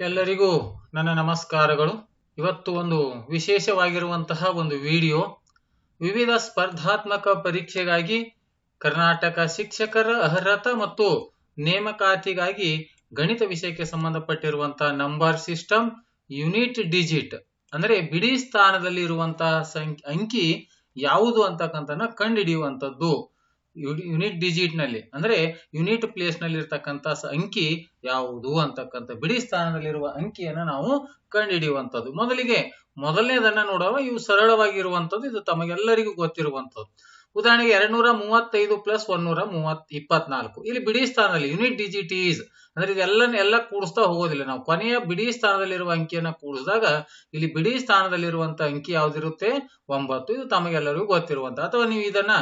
ಎಲ್ಲರಿಗೂ ನನ್ನ ನಮಸ್ಕಾರಗಳು. ಇವತ್ತು ಒಂದು ವಿಶೇಷವಾಗಿರುವಂತಹ ಒಂದು ವಿಡಿಯೋ. ವಿವಿಧ ಸ್ಪರ್ಧಾತ್ಮಕ ಪರೀಕ್ಷೆಗಾಗಿ ಕರ್ನಾಟಕ ಶಿಕ್ಷಕರ ಅರ್ಹತಾ ಮತ್ತು ನೇಮಕಾತಿಗಾಗಿ ಗಣಿತ ವಿಷಯಕ್ಕೆ ಸಂಬಂಧಪಟ್ಟಿರುವಂತಹ ನಂಬರ್ ಸಿಸ್ಟಮ್ ಯುನಿಟ್ ಡಿಜಿಟ್. ಅಂದ್ರೆ ಬಿಡಿ ಸ್ಥಾನದಲ್ಲಿ ಇರುವಂತಹ ಅಂಕಿ ಯಾವುದು ಅಂತಕ್ಕಂಥ ಕಂಡುಹಿಡಿಯುವಂತದ್ದು ಯೂನಿಟ್ ಡಿಜಿಟ್ನಲ್ಲಿ. ಅಂದ್ರೆ ಯುನಿಟ್ ಪ್ಲೇಸ್ನಲ್ಲಿ ಇರ್ತಕ್ಕಂಥ ಅಂಕಿ ಯಾವುದು ಅಂತಕ್ಕಂಥ ಬಿಡಿ ಸ್ಥಾನದಲ್ಲಿರುವ ಅಂಕಿಯನ್ನ ನಾವು ಕಂಡುಹಿಡಿಯುವಂಥದ್ದು. ಮೊದಲಿಗೆ, ಮೊದಲನೇದನ್ನ ನೋಡುವ ಇವು ಸರಳವಾಗಿರುವಂಥದ್ದು, ಇದು ತಮಗೆಲ್ಲರಿಗೂ ಗೊತ್ತಿರುವಂತದ್ದು ಉದಾಹರಣೆಗೆ ಎರಡ್ನೂರ ಮೂವತ್ತೈದು ಪ್ಲಸ್ ಒಂದೂರ ಮೂವತ್ ಇಪ್ಪತ್ನಾಲ್ಕು. ಇಲ್ಲಿ ಬಿಡಿ ಸ್ಥಾನದಲ್ಲಿ ಯೂನಿಟ್ ಡಿಜಿಟ್ ಈಸ್ ಅಂದ್ರೆ ಇದೆಲ್ಲ ಎಲ್ಲ ಕೂಡಿಸ್ತಾ ಹೋಗೋದಿಲ್ಲ. ನಾವು ಕೊನೆಯ ಬಿಡಿ ಸ್ಥಾನದಲ್ಲಿರುವ ಅಂಕಿಯನ್ನ ಕೂಡಿಸಿದಾಗ ಇಲ್ಲಿ ಬಿಡಿ ಸ್ಥಾನದಲ್ಲಿರುವಂತಹ ಅಂಕಿ ಯಾವ್ದಿರುತ್ತೆ? ಒಂಬತ್ತು. ಇದು ತಮಗೆಲ್ಲರಿಗೂ ಗೊತ್ತಿರುವಂತ. ಅಥವಾ ನೀವು ಇದನ್ನ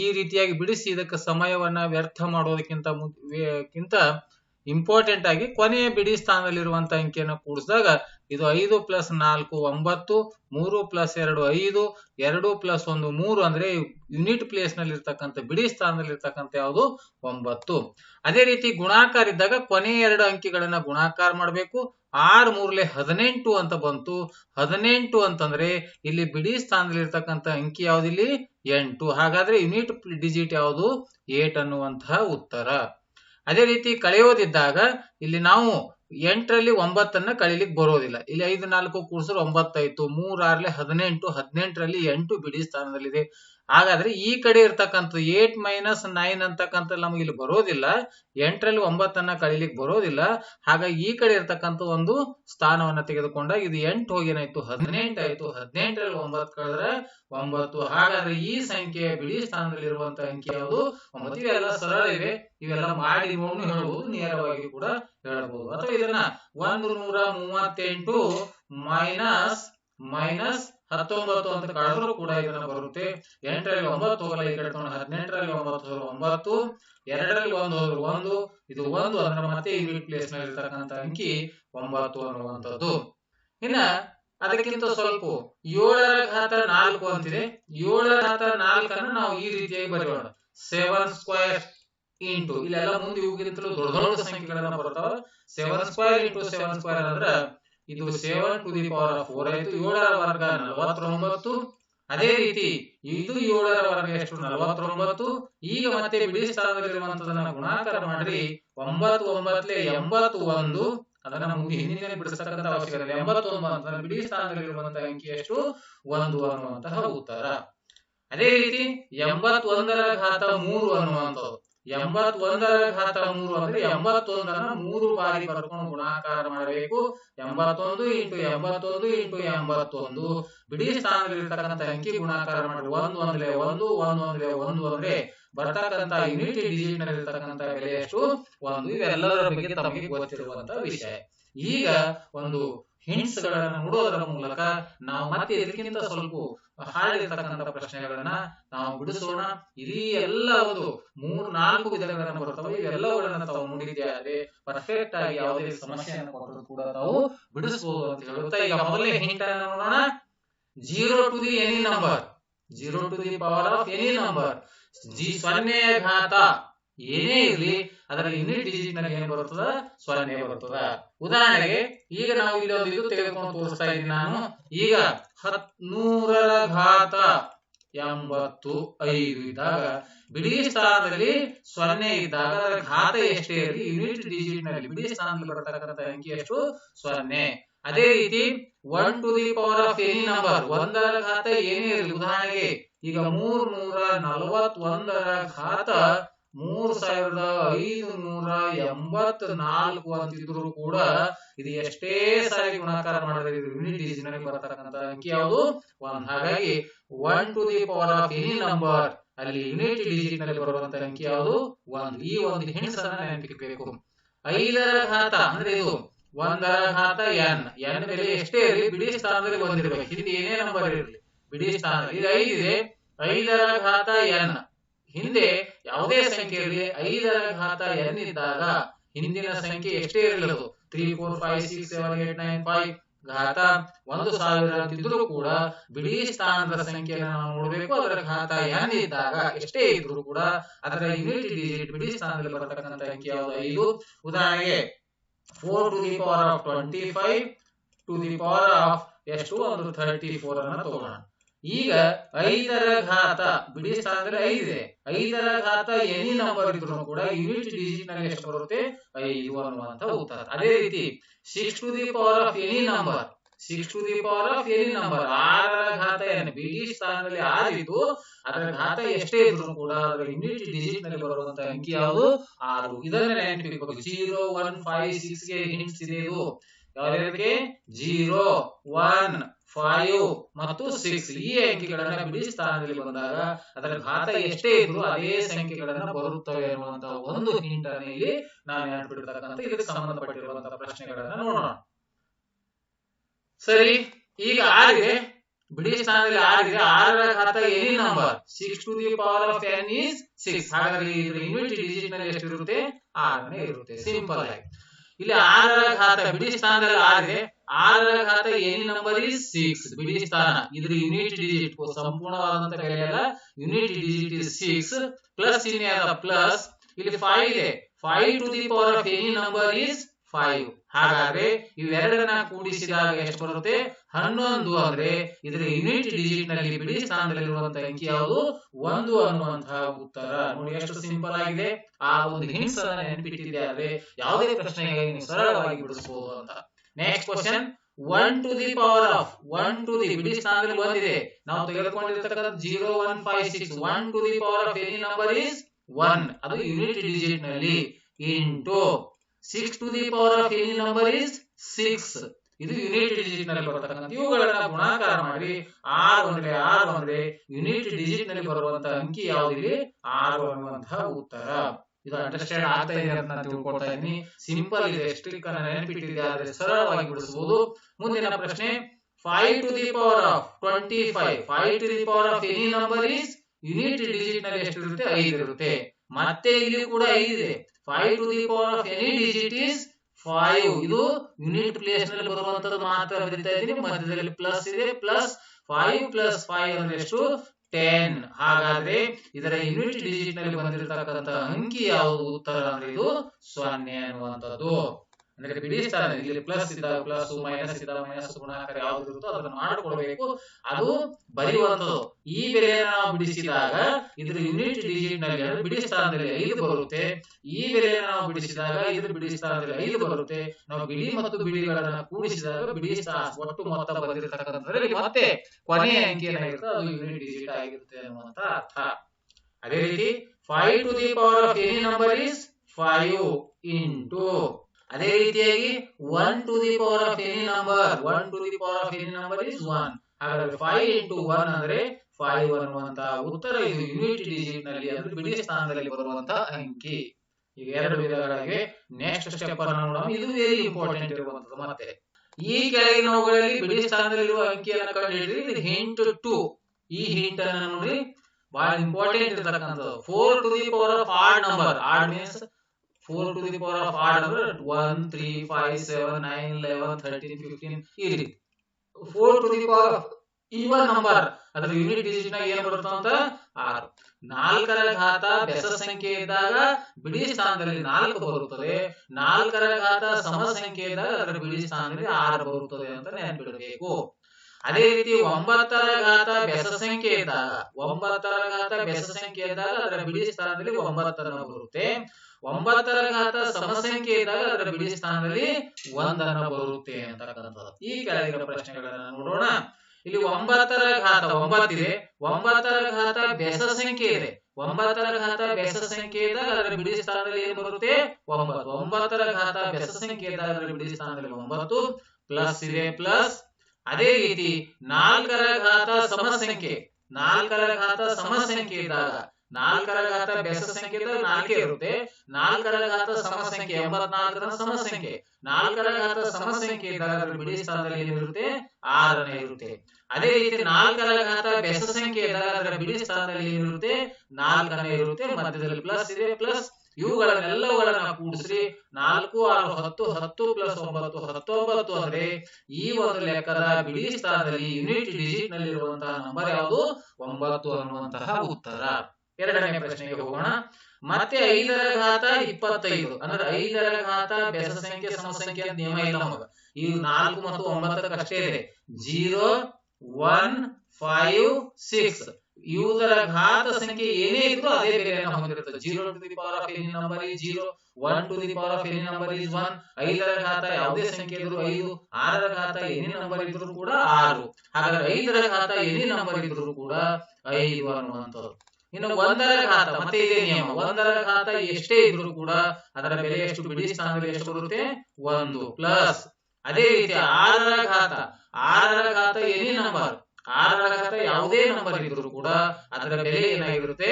ಈ ರೀತಿಯಾಗಿ ಬಿಡಿಸಿ ಇದಕ್ಕೆ ಸಮಯವನ್ನ ವ್ಯರ್ಥ ಮಾಡೋದಕ್ಕಿಂತ ಕಿಂತ ಇಂಪಾರ್ಟೆಂಟ್ ಆಗಿ ಕೊನೆಯ ಬಿಡಿ ಸ್ಥಾನದಲ್ಲಿರುವಂತಹ ಅಂಕಿಯನ್ನು ಕೂಡಿಸಿದಾಗ ಇದು ಐದು ಪ್ಲಸ್ ನಾಲ್ಕು ಒಂಬತ್ತು, ಮೂರು ಪ್ಲಸ್ ಎರಡು ಐದು, ಎರಡು ಪ್ಲಸ್ ಒಂದು ಮೂರು ಅಂದ್ರೆ ಯೂನಿಟ್ ಪ್ಲೇಸ್ನಲ್ಲಿ ಇರ್ತಕ್ಕಂಥ ಬಿಡಿ ಸ್ಥಾನದಲ್ಲಿ ಇರ್ತಕ್ಕಂಥ ಯಾವುದು? ಒಂಬತ್ತು. ಅದೇ ರೀತಿ ಗುಣಾಕಾರ ಇದ್ದಾಗ ಕೊನೆ ಎರಡು ಅಂಕಿಗಳನ್ನ ಗುಣಾಕಾರ ಮಾಡಬೇಕು. ಆರು ಮೂರ್ಲೆ ಹದಿನೆಂಟು ಅಂತ ಬಂತು. ಹದಿನೆಂಟು ಅಂತಂದ್ರೆ ಇಲ್ಲಿ ಬಿಡಿ ಸ್ಥಾನದಲ್ಲಿ ಇರ್ತಕ್ಕಂಥ ಅಂಕಿ ಯಾವ್ದಿಲ್ಲಿ ಎಂಟು. ಹಾಗಾದ್ರೆ ಯೂನಿಟ್ ಡಿಜಿಟ್ ಯಾವುದು? ಏಟ್ ಅನ್ನುವಂತಹ ಉತ್ತರ. ಅದೇ ರೀತಿ ಕಳೆಯೋದಿದ್ದಾಗ ಇಲ್ಲಿ ನಾವು ಎಂಟರಲ್ಲಿ ಒಂಬತ್ತನ್ನ ಕಳಿಲಿಕ್ಕೆ ಬರೋದಿಲ್ಲ. ಇಲ್ಲಿ ಐದು ನಾಲ್ಕು ಕೂಡಿಸಿದ್ರೆ ಒಂಬತ್ತಾಯ್ತು ಮೂರಾರ್ಲೆ ಹದಿನೆಂಟು, ಹದಿನೆಂಟರಲ್ಲಿ ಎಂಟು ಬಿಡಿ ಸ್ಥಾನದಲ್ಲಿದೆ. ಹಾಗಾದ್ರೆ ಈ ಕಡೆ ಇರ್ತಕ್ಕಂಥ ಏಟ್ ಮೈನಸ್ ನೈನ್ ಅಂತಕ್ಕಂಥ ನಮ್ಗೆ ಇಲ್ಲಿ ಬರೋದಿಲ್ಲ, ಎಂಟರಲ್ಲಿ ಒಂಬತ್ತನ್ನ ಕಳಿಲಿಕ್ಕೆ ಬರೋದಿಲ್ಲ, ಹಾಗಾಗಿ ಈ ಕಡೆ ಇರ್ತಕ್ಕಂಥ ಒಂದು ಸ್ಥಾನವನ್ನ ತೆಗೆದುಕೊಂಡ ಇದು ಎಂಟು ಹೋಗಿ ಏನಾಯ್ತು ಹದಿನೆಂಟು ಆಯ್ತು, ಹದಿನೆಂಟರಲ್ಲಿ ಒಂಬತ್ತು ಕಳೆದ್ರೆ ಒಂಬತ್ತು. ಹಾಗಾದ್ರೆ ಈ ಸಂಖ್ಯೆಯ ಬಿಳಿ ಸ್ಥಾನದಲ್ಲಿ ಇರುವಂತಹ ಅಂಕಿ ಯಾವುದು? ಒಂಬತ್ತು. ಇವೆಲ್ಲ ಸರಳ ಇವೆ. ಇವೆಲ್ಲ ಮಾಡಿ ಹೇಳಬಹುದು ಹೇಳ್ಬೋದು ನೇರವಾಗಿ ಕೂಡ ಹೇಳಬಹುದು. ಅಥವಾ ಇದನ್ನ ಒಂದು ನೂರ ಮೂವತ್ತೆಂಟು ಮೈನಸ್ ಮೈನಸ್ ಹತ್ತೊಂಬತ್ತು ಅಂತ ಕಳೆದ್ರು ಕೂಡ ಇದನ್ನ ಬರುತ್ತೆ. ಎಂಟರಲ್ಲಿ ಒಂಬತ್ತು ಹೋಗಲ್ಲ ಈ ಕಡೆ ಹದಿನೆಂಟರಲ್ಲಿ ಒಂಬತ್ತು ಒಂಬತ್ತು, ಎರಡರಲ್ಲಿ ಒಂದು ಹೋದ್ರೆ ಒಂದು, ಇದು ಒಂದು ಅಂದ್ರೆ ಮತ್ತೆ ಈ ಪ್ಲೇಸ್ನಲ್ಲಿ ಇರ್ತಕ್ಕಂಥ ಅಂಕಿ ಒಂಬತ್ತು ಅನ್ನುವಂಥದ್ದು. ಇನ್ನ ಅದಕ್ಕಿಂತ ಸ್ವಲ್ಪ ಏಳರ ಘಾತ ನಾಲ್ಕು ಅಂತಿದೆ. ಏಳರ ಘಾತ ನಾಲ್ಕನ್ನು ನಾವು ಈ ರೀತಿಯಾಗಿ ಬರೆಯೋಣ. ಸೆವೆನ್ ಸ್ಕ್ವೇರ್ ಇಂಟು ಇಲ್ಲೆಲ್ಲ ಮುಂದೆ ಇವುಗಿಂತಲೂ ದೊಡ್ಡ ದೊಡ್ಡ ಸಂಖ್ಯೆಗಳನ್ನ ಬರ್ತಾವ seven square into seven square ಅಂದ್ರೆ ಇದು seven to the power four ಆಯ್ತು ಏಳರ ವರ್ಗ ನಲವತ್ತೊಂಬತ್ತು. ಅದೇ ರೀತಿ ಇದು ಏಳರ ವರ್ಗ ಎಷ್ಟು? ನಲವತ್ತೊಂಬತ್ತು. ಈಗ ಮತ್ತೆ ಬಿಡಿ ಸ್ಥಾನದಲ್ಲಿರುವಂತದನ್ನ ಗುಣಾಕಾರ ಮಾಡ್ರಿ. ಒಂಬತ್ತು ಒಂಬತ್ತಲೆ ಎಂಬತ್ತು ಒಂದು. ಅದನ್ನ ನಮ್ಗೆ ಹಿಂದಿನ ಬಿಡಿಸತಕ್ಕಂತ ಅವಶ್ಯಕತೆ ಎಂಬತ್ತು ಎಂಬತ್ತೊಂಬತ್ತು ಬಿಡಿ ಸ್ಥಾನದಲ್ಲಿರುವಂತಹ ಅಂಕಿ ಎಷ್ಟು? ಒಂದು ಅನ್ನುವಂತಹ ಉತ್ತರ. ಅದೇ ರೀತಿ ಎಂಬತ್ತೊಂದರ ಘಾತ ಮೂರು ಅನ್ನುವಂಥದ್ದು. ಎಂಬತ್ತೊಂದರ ಘಾತ ಮೂರು ಅಂದ್ರೆ ಎಂಬತ್ತೊಂದನ್ನ ಮೂರು ಬಾರಿ ಬರ್ಕೊಂಡು ಗುಣಾಕಾರ ಮಾಡಬೇಕು. ಎಂಬತ್ತೊಂದು ಇಂಟು ಎಂಬತ್ತೊಂದು ಇಂಟು ಎಂಬತ್ತೊಂದು. ಬಿಡಿ ಸ್ಥಾನದಲ್ಲಿರ್ತಕ್ಕಂಥ ಅಂಕಿ ಗುಣಾಕಾರ ಮಾಡಿ ಒಂದು ಅಂದ್ರೆ ಒಂದು ಒಂದು ಅಂದ್ರೆ ಒಂದು ಅಂದ್ರೆ ಬರ್ತಕ್ಕಂಥ ಯೂನಿಟ್ ಡಿಜಿಟ್ನಲ್ಲಿ ಬೆಲೆ ಎಷ್ಟು? ಒಂದು. ಇವೆಲ್ಲದರ ಬಗ್ಗೆ ತಮಗೆ ಗೊತ್ತಿರುವಂತಹ ವಿಷಯ. ಈಗ ಒಂದು ಹಿಂಟ್ಸ್ ಗಳನ್ನ ನೋಡೋದರ ಮೂಲಕ ನಾವು ಮತ್ತೆ ಇದಕ್ಕಿಂತ ಸ್ವಲ್ಪ ಹಾಳಿರ್ತಕ್ಕಂಥ ಪ್ರಶ್ನೆಗಳನ್ನ ನಾವು ಬಿಡಿಸೋಣ. ಇಡೀ ಎಲ್ಲ ಒಂದು ಮೂರ್, ನಾಲ್ಕು ವಿಧಗಳನ್ನ ಬರ್ತವೆ ಇವೆಲ್ಲವುಗಳನ್ನ ತಾವು ಅದೇ ಪರ್ಫೆಕ್ಟ್ ಆಗಿ ಯಾವುದೇ ಸಮಸ್ಯೆಯನ್ನು ಕೊಟ್ಟರು ಕೂಡ ನಾವು ಬಿಡಿಸಬಹುದು ಅಂತ ಹೇಳುತ್ತಾ, ಈಗ ಮೊದಲೇ ಹಿಂಟ್ ಅನ್ನ ನೋಡೋಣ. Zero to the any number zero to the power of any number G ಸೊನ್ನೆ ಘಾತ. ಏನೇ ಇರಲಿ ಅದರ ಯುನಿಟ್ ಡಿಜಿಟ್ನಲ್ಲಿ ಏನ್ ಬರುತ್ತದ? ಸೊನ್ನೆ ಬರುತ್ತದ. ಉದಾಹರಣೆಗೆ, ಈಗ ನಾವು ಇಲ್ಲಿ ಒಂದು ಇದು ತೆಗೆದುಕೊಂಡು ತೋರಿಸ್ತಾ ಇದ್ದೀನಿ ನಾನು. ಈಗ ಹತ್ನೂರರ ಘಾತ ಎಂಬತ್ತು ಐದು ಇದ್ದಾಗ, ಬಿಡಿ ಸ್ಥಾನದಲ್ಲಿ ಸೊನ್ನೆ ಇದ್ದಾಗ, ಅದರ ಘಾತ ಎಷ್ಟೇ ಇರಲಿ ಯೂನಿಟ್ ಡಿಜಿಟ್ನಲ್ಲಿ ಬಿಡಿ ಸ್ಥಾನದಲ್ಲಿ ಬರತಕ್ಕಂಥ ಅಂಕಿ ಎಷ್ಟು? ಸೊನ್ನೆ. ಅದೇ ರೀತಿ one to the power of any number ಒಂದರ ಘಾತ ಏನೇ ಇರಲಿ, ಉದಾಹರಣೆಗೆ, ಈಗ ಮೂರ್ ನೂರ ನಲವತ್ತೊಂದರ ಘಾತ ಮೂರ್ ಸಾವಿರದ ಐದು ನೂರ ಎಂಬತ್ ನಾಲ್ಕು ಅಂತಿದ್ರು ಕೂಡ ಇದು ಎಷ್ಟೇ ಸಾರಿ ಗುಣಾಕಾರ ಮಾಡಿದ್ರೆ ಯೂನಿಟ್ ಡಿಜಿಟ್ನಲ್ಲಿ ಬರತಕ್ಕಂತ ಅಂಕಿ ಯಾವುದು? ಒಂದ್. ಹಾಗಾಗಿ one to the power of any number ಅಲ್ಲಿ ಯೂನಿಟ್ ಡಿಜಿಟ್ನಲ್ಲಿ ಬರುವಂತ ಅಂಕಿ ಯಾವುದು? ಒಂದು. ಈ ಒಂದು ಹಿಂಟ್ಸ್ ಐದರ ಘಾತ ಅಂದ್ರೆ ಇದು ಒಂದರ ಘಾತ ಎನ್ ಎನ್ ಬೆಲೆ ಎಷ್ಟೇ ಇರಲಿ, ಬಿಡಿ ಸ್ಥಾನದಲ್ಲಿ ಒಂದಿರ್ಬೇಕು ಹಿಂದೆ ಏನೇ ನಂಬರ್ ಇರಲಿ, ಬಿಡಿ ಸ್ಥಾನ. ಇದು ಐದಿದೆ. ಐದರ ಘಾತ ಎನ್ ಹಿಂದೆ ಯಾವುದೇ ಸಂಖ್ಯೆಯಲ್ಲಿ ಐದರ ಘಾತ ಎನ್ ಇದ್ದಾಗ ಹಿಂದಿನ ಸಂಖ್ಯೆ ಎಷ್ಟೇ ಇರಲಿಲ್ಲ three four five six seven eight nine five ಘಾತ ಒಂದು ಸಾವಿರ ಅಂತಿದ್ರು ಕೂಡ ಬಿಡಿ ಸ್ಥಾನದ ಸಂಖ್ಯೆಯನ್ನು ನಾವು ನೋಡಬೇಕು. ಅದರ ಘಾತ ಎನ್ ಇದ್ದಾಗ ಎಷ್ಟೇ ಇದ್ರು ಕೂಡ ಅದರ ಯೂನಿಟ್ ಡಿಜಿಟ್ ಬಿಡಿ ಸ್ಥಾನದಲ್ಲಿ ಬರತಕ್ಕಂತ ಸಂಖ್ಯೆ ಯಾವುದು? ಐದು. ಉದಾಹರಣೆಗೆ four to the power of twenty five to the power of ಎಷ್ಟು? ಒಂದು ಥರ್ಟಿ ಫೋರ್ ಅನ್ನ ತಗೋಣ. ಈಗ ಐದರ ಘಾತ ಬಿಡಿ ಸ್ಥಾನದಲ್ಲಿ ಐದಿದೆ. ಐದರ ಘಾತ ಎನಿ ನಂಬರ್ ಇದ್ರು ಕೂಡ ಯೂನಿಟ್ ಡಿಜಿಟ್ನಲ್ಲಿ ಎಷ್ಟು ಬರುತ್ತೆ? ಐದು ಅನ್ನುವಂತ ಉತ್ತರ. ಅದೇ ರೀತಿ six to the power of any number six to the power of any number ಆರರ ಘಾತ ಏನು ಬಿಡಿ ಸ್ಥಾನದಲ್ಲಿ ಆರಿದ್ದು ಅದರ ಘಾತ ಎಷ್ಟೇ ಇದ್ರು ಕೂಡ ಅದರ ಯೂನಿಟ್ ಡಿಜಿಟ್ನಲ್ಲಿ ಬರುವಂತ ಅಂಕಿ ಯಾವುದು? ಆರು. ಇದನ್ನ ನೆನಪಿಬೇಕು ಜೀರೋ ಒನ್ ಫೈವ್ ಸಿಕ್ಸ್ಗೆ ಹಿಂಟ್ಸ್ ಇದೆ ಇದು. ಯಾವುದಕ್ಕೆ ಜೀರೋ ಒನ್ ಫೈವ್ ಮತ್ತು ಸಿಕ್ಸ್ ಈ ಅಂಕಿಗಳನ್ನ ಬಿಡಿ ಸ್ಥಾನದಲ್ಲಿ ಬಂದಾಗ ಅದರ ಘಾತ ಎಷ್ಟೇ ಇದ್ರು ಅದೇ ಸಂಖ್ಯೆಗಳನ್ನ ಬರುತ್ತವೆ ಅನ್ನುವಂತ ಒಂದು ಹಿಂಟ್ ಅನ್ನ ಇಲ್ಲಿ ನಾನು ಹೇಳ್ಬಿಟ್ಟಿರ್ತಕ್ಕಂಥ ಇದಕ್ಕೆ ಸಂಬಂಧಪಟ್ಟಿರುವಂತಹ ಪ್ರಶ್ನೆಗಳನ್ನ ನೋಡೋಣ. ಸರಿ, ಈಗ ಆರಿದೆ ಬಿಡಿ ಸ್ಥಾನದಲ್ಲಿ ಆರಿದೆ ಆರರ ಘಾತ any number six to the power of n is six ಹಾಗಾದ್ರೆ ಇದ್ರ ಯೂನಿಟ್ ಡಿಜಿಟ್ನಲ್ಲಿ ಎಷ್ಟಿರುತ್ತೆ? ಆರನೇ ಇರುತ್ತೆ. ಸಿಂಪಲ್ ಆಗಿ. ಇಲ್ಲಿ ಆರರ ಘಾತ ಬಿಡಿ ಸ್ಥಾನದಲ್ಲಿ ಆರಿದೆ ಆರರ ಘಾತ ಎನಿ ನಂಬರ್ ಇಸ್ ಸಿಕ್ಸ್ ಬಿಡಿ ಸ್ಥಾನ. ಇದ್ರ ಯೂನಿಟ್ ಡಿಜಿಟ್ ಸಂಪೂರ್ಣವಾದಂತ ಬೆಲೆ ಅಲ್ಲ. Unit digit is six plus ಚಿಹ್ನೆ ಅದ ಪ್ಲಸ್ ಇಲ್ಲಿ ಫೈವ್ ಇದೆ. Five to the power of any number is five ಹಾಗಾದ್ರೆ ಇವೆರಡನ್ನ ಕೂಡಿಸಿದಾಗ ಎಷ್ಟು ಬರುತ್ತೆ? ಹನ್ನೊಂದು ಅಂದ್ರೆ ಇದರ ಯೂನಿಟ್ ಡಿಜಿಟ್ನಲ್ಲಿ ಬಿಡಿ ಸ್ಥಾನದಲ್ಲಿರುವಂತಹ ಅಂಕಿ ಯಾವುದು? ಒಂದು ಅನ್ನುವಂತಹ ಉತ್ತರ. ನೋಡಿ ಎಷ್ಟು ಸಿಂಪಲ್ ಆಗಿದೆ. ಆ ಒಂದು ಹಿಂಟ್ಸ್ ನೆನಪಿಟ್ಟಿದೆ ಆದ್ರೆ ಯಾವುದೇ ಪ್ರಶ್ನೆಗಾಗಿ ನೀವು ಸರಳವಾಗಿ ಬಿಡಿಸಬಹುದು ಅಂತ. Next question one to the power of one to the ಬಿಡಿ ಸ್ಥಾನದಲ್ಲಿ ಬಂದಿದೆ. ನಾವು ತೆಗೆದುಕೊಂಡಿರ್ತಕ್ಕಂಥ zero one five six one to the power of any number is one ಅದು unit ಡಿಜಿಟ್ನಲ್ಲಿ. Into six to the power of any number is six ಇದು unit ಡಿಜಿಟ್ನಲ್ಲಿ ಬರತಕ್ಕಂಥ ಇವುಗಳನ್ನ ಗುಣಾಕಾರ ಮಾಡಿ. ಆರು ಅಂದ್ರೆ ಆರು ಅಂದ್ರೆ ಯೂನಿಟ್ ಡಿಜಿಟ್ನಲ್ಲಿ ಬರುವಂತಹ ಅಂಕಿ ಯಾವ್ದಿದೆ ಆರು ಅನ್ನುವಂತಹ ಉತ್ತರ. ಇದು ಅಂಡರ್ಸ್ಟ್ಯಾಂಡ್ ಆಗ್ತಾ ಇದೆ ಅಂತ ತಿಳ್ಕೊಳ್ತಾ ಇದ್ದೀನಿ. ಸಿಂಪಲ್ ಇದೆ ಅನ್ನ ನೆನಪಿಟ್ಟಿದೆ ಆದ್ರೆ ಸರಳವಾಗಿ ಬಿಡಿಸಬಹುದು ಮುಂದಿನ ಪ್ರಶ್ನೆ five to the power of twenty five five to the power of any number is unit ಡಿಜಿಟ್ನಲ್ಲಿ ಎಷ್ಟು ಇರುತ್ತೆ ಐದು ಇರುತ್ತೆ. ಮತ್ತೆ ಇಲ್ಲಿ ಕೂಡ ಐದಿದೆ five to the power of any digit is five ಇದು ಯೂನಿಟ್ ಪ್ಲೇಸ್ನಲ್ಲಿ ಬರುವಂತದ್ದು ಮಾತ್ರ ಬರೀತಾ ಇದ್ದೀನಿ. ಮಧ್ಯದಲ್ಲಿ ಪ್ಲಸ್ ಇದೆ. ಪ್ಲಸ್ ಫೈವ್ ಪ್ಲಸ್ ಫೈವ್ ಅಂದ್ರೆ ಎಷ್ಟು? ಟೆನ್ ಹಾಗಾದ್ರೆ ಇದರ ಯೂನಿಟ್ ಡಿಜಿಟ್ನಲ್ಲಿ ಬಂದಿರತಕ್ಕಂತಹ ಅಂಕಿ ಯಾವುದು? ಉತ್ತರ ಅಂದ್ರೆ ಇದು ಸೊನ್ನೆ ಅನ್ನುವಂಥದ್ದು. ಅಂದ್ರೆ ಬಿಡಿ ಸ್ಥಾನ ಇಲ್ಲಿ ಪ್ಲಸ್ ಇದ್ದಾಗ ಪ್ಲಸ್ ಮೈನಸ್ ಇದ್ದಾಗ ಮೈನಸ್ ಗುಣಾಕಾರ ಯಾವ್ದು ಇರುತ್ತೋ ಅದನ್ನು ಮಾಡಿಕೊಳ್ಬೇಕು. ಅದು ಬರೆಯುವಂಥದ್ದು. ಈ ಬೆಲೆಯನ್ನು ನಾವು ಬಿಡಿಸಿದಾಗ ಇದ್ರ ಯೂನಿಟ್ ಡಿಜಿಟ್ನಲ್ಲಿ ಬಿಡಿ ಸ್ಥಾನದಲ್ಲಿ ಐದು ಬರುತ್ತೆ. ಈ ಬೆಲೆಯನ್ನು ನಾವು ಬಿಡಿಸಿದಾಗ ಇದ್ರ ಬಿಡಿ ಸ್ಥಾನದಲ್ಲಿ ಐದು ಬರುತ್ತೆ. ನಾವು ಬಿಡಿ ಮತ್ತು ಬಿಡಿಗಳನ್ನ ಕೂಡಿಸಿದಾಗ ಬಿಡಿ ಸ್ಥಾನ ಒಟ್ಟು ಮೊತ್ತ ಬಂದಿರತಕ್ಕಂಥದ್ರಲ್ಲಿ ಮತ್ತೆ ಕೊನೆಯ ಅಂಕಿ ಏನಾಗಿರುತ್ತೆ ಅದು ಯೂನಿಟ್ ಡಿಜಿಟ್ ಆಗಿರುತ್ತೆ ಅನ್ನುವಂತ ಅರ್ಥ. ಅದೇ ರೀತಿ five to the power of any number is five into ಅದೇ ರೀತಿಯಾಗಿ one to the power of any number one to the power of any number is one ಹಾಗಾದ್ರೆ ಫೈವ್ ಇಂಟು ಒನ್ ಅಂದ್ರೆ five ಅನ್ನುವಂತಹ ಉತ್ತರ ಇದು ಯೂನಿಟ್ ಡಿಜಿಟ್ನಲ್ಲಿ ಅಂದ್ರೆ ಬಿಡಿ ಸ್ಥಾನದಲ್ಲಿ ಬರುವಂತಹ ಅಂಕಿ. ಈಗ ಎರಡು ವಿಧಗಳಾಗಿವೆ ನೆಕ್ಸ್ಟ್ ಸ್ಟೆಪ್ ಅನ್ನು ನೋಡೋಣ. ಇದು ವೆರಿ ಇಂಪಾರ್ಟೆಂಟ್ ಇರುವಂತದ್ದು ಮತ್ತೆ. ಈ ಕೆಳಗಿನವುಗಳಲ್ಲಿ ಬಿಡಿ ಸ್ಥಾನದಲ್ಲಿರುವ ಅಂಕಿಯನ್ನು ಕಂಡುಹಿಡಿದ್ರಿ ಇದು ಹಿಂಟ್ ಟು ಈ ಹಿಂಟ್ ಅನ್ನು ನೋಡಿ. ಬಹಳ ಇಂಪಾರ್ಟೆಂಟ್ ಇರತಕ್ಕಂಥದ್ದು. Four to the power of odd number odd means four to the power of odd ಅಂದ್ರೆ one three five seven nine eleven thirteen fifteen ಈ ರೀತಿ. Four to the power of even number ಅದ್ರ unit digit ನಾಗ ಏನ್ ಬರುತ್ತೆ ಅಂತ? ಆರು. ನಾಲ್ಕರ ಘಾತ ಬೆಸ ಸಂಖ್ಯೆ ಇದ್ದಾಗ ಬಿಡಿ ಸ್ಥಾನದಲ್ಲಿ ನಾಲ್ಕು ಬರುತ್ತದೆ. ನಾಲ್ಕರ ಘಾತ ಸಮ ಸಂಖ್ಯೆ ಇದ್ದಾಗ ಅದರ ಬಿಡಿ ಸ್ಥಾನದಲ್ಲಿ ಆರು ಬರುತ್ತದೆ ಅಂತ ನೆನಪಿಡಬೇಕು. ಅದೇ ರೀತಿ ಒಂಬತ್ತರ ಘಾತ ಬೆಸ ಸಂಖ್ಯೆ ಇದ್ದಾಗ ಒಂಬತ್ತರ ಘಾತ ಬೆಸ ಸಂಖ್ಯೆ ಇದ್ದಾಗ ಅದರ ಬಿಡಿ ಸ್ಥಾನದಲ್ಲಿ ಒಂಬತ್ತರ ಬರುತ್ತೆ. ಒಂಬತ್ತರ ಘಾತ ಸಮಸಂಖ್ಯೆ ಇದ್ದಾಗ ಅದರ ಬಿಡಿ ಸ್ಥಾನದಲ್ಲಿ ಒಂದನ್ನ ಬರುತ್ತೆ ಅಂತಕ್ಕಂಥದ್ದು. ಈ ಕೆಳಗಿನ ಪ್ರಶ್ನೆಗಳನ್ನ ನೋಡೋಣ. ಇಲ್ಲಿ ಒಂಬತ್ತರ ಘಾತ ಒಂಬತ್ತಿದೆ ಒಂಬತ್ತರ ಘಾತ ಬೆಸ ಸಂಖ್ಯೆ ಇದೆ. ಒಂಬತ್ತರ ಘಾತ ಬೆಸ ಸಂಖ್ಯೆ ಇದ್ದಾಗ ಅದರ ಬಿಡಿ ಸ್ಥಾನದಲ್ಲಿ ಏನ್ ಬರುತ್ತೆ? ಒಂಬತ್ತು. ಒಂಬತ್ತರ ಘಾತ ಬೆಸ ಸಂಖ್ಯೆ ಇದ್ದಾಗ ಅದರ ಬಿಡಿ ಸ್ಥಾನದಲ್ಲಿ ಒಂಬತ್ತು ಪ್ಲಸ್ ಇದೆ ಪ್ಲಸ್. ಅದೇ ರೀತಿ ನಾಲ್ಕರ ಘಾತ ಸಮಸಂಖ್ಯೆ. ನಾಲ್ಕರ ಘಾತ ಸಮಸಂಖ್ಯೆ ಇದ್ದಾಗ ನಾಲ್ಕರ ಘಾತ ಬೆಸ ಸಂಖ್ಯೆ ನಾಲ್ಕೇ ಇರುತ್ತೆ. ನಾಲ್ಕರ ಘಾತ ಸಮ ಸಂಖ್ಯೆ ಎಂಬತ್ನಾಲ್ಕರ ಸಮ ಸಂಖ್ಯೆ ನಾಲ್ಕರ ಘಾತ ಸಮ ಸಂಖ್ಯೆ ಬಿಡಿ ಸ್ಥಾನದಲ್ಲಿ ಏನಿರುತ್ತೆ ಆರನೇ ಇರುತ್ತೆ. ಅದೇ ರೀತಿ ನಾಲ್ಕರ ಘಾತ ಬೆಸ ಸಂಖ್ಯೆ ಅದರ ಬಿಡಿ ಸ್ಥಾನದಲ್ಲಿ ಏನಿರುತ್ತೆ ನಾಲ್ಕನೇ ಇರುತ್ತೆ. ಮಧ್ಯದಲ್ಲಿ ಪ್ಲಸ್ ಇದೆ. ಪ್ಲಸ್ ಇವುಗಳನ್ನೆಲ್ಲವುಗಳನ್ನ ಕೂಡಿಸಿ ನಾಲ್ಕು, ಆರು, ಹತ್ತು ಹತ್ತು ಪ್ಲಸ್ ಒಂಬತ್ತು, ಹತ್ತೊಂಬತ್ತು ಅಂದ್ರೆ ಈ ಒಂದು ಲೆಕ್ಕದ ಬಿಡಿ ಸ್ಥಾನದಲ್ಲಿ ಯೂನಿಟ್ ಡಿಜಿಟ್ನಲ್ಲಿ ಇರುವಂತಹ ನಂಬರ್ ಯಾವುದು? ಒಂಬತ್ತು ಅನ್ನುವಂತಹ ಉತ್ತರ. ಎರಡನೇ ಪ್ರಶ್ನೆಗೆ ಹೋಗೋಣ. ಮತ್ತೆ ಐದರ ಘಾತ ಇಪ್ಪತ್ತೈದು. ಅಂದ್ರೆ ಐದರ ಘಾತ ಬೆಸ ಸಂಖ್ಯೆ ಸಮ ಸಂಖ್ಯೆ ಅಂತ ನಿಯಮ ಇಲ್ಲ ನಮಗ. ಈ ನಾಲ್ಕು ಮತ್ತು ಒಂಬತ್ತಕ್ಕಷ್ಟೇ ಇದೆ. Zero, one, five, six. ಇವುದರ ಘಾತ ಸಂಖ್ಯೆ ಏನೇ ಇದ್ರೂ ಅದೇ ಬೆಲೆಯನ್ನು ಹೊಂದಿರುತ್ತೆ. Zero to the power of any number is zero, one to the power of any number is one. ಐದರ ಘಾತ ಯಾವುದೇ ಸಂಖ್ಯೆ ಇದ್ರು ಐದು ಆರರ ಘಾತ ಎನಿ ನಂಬರ್ ಇದ್ರು ಕೂಡ ಆರು. ಹಾಗಾದ್ರೆ ಐದರ ಘಾತ ಎನಿ ನಂಬರ್ ಇದ್ರು ಕೂಡ ಐದು ಅನ್ನುವಂಥದ್ದು. ಇನ್ನು ಒಂದರ ಘಾತ ಮತ್ತೆ ಇದೇ ನಿಯಮ? ಒಂದರ ಘಾತ ಎಷ್ಟೇ ಇದ್ರು ಕೂಡ ಅದರ ಬೆಲೆ ಎಷ್ಟು ಬಿಡಿ ಸ್ಥಾನದಲ್ಲಿ ಎಷ್ಟು ಬರುತ್ತೆ? ಒಂದು ಪ್ಲಸ್. ಅದೇ ರೀತಿ ಆರರ ಘಾತ ಆರರ ಘಾತ ಎನಿ ನಂಬರ್ ಆರರ ಘಾತ ಯಾವುದೇ ನಂಬರ್ ಇದ್ರು ಕೂಡ ಅದರ ಬೆಲೆ ಏನಾಗಿರುತ್ತೆ?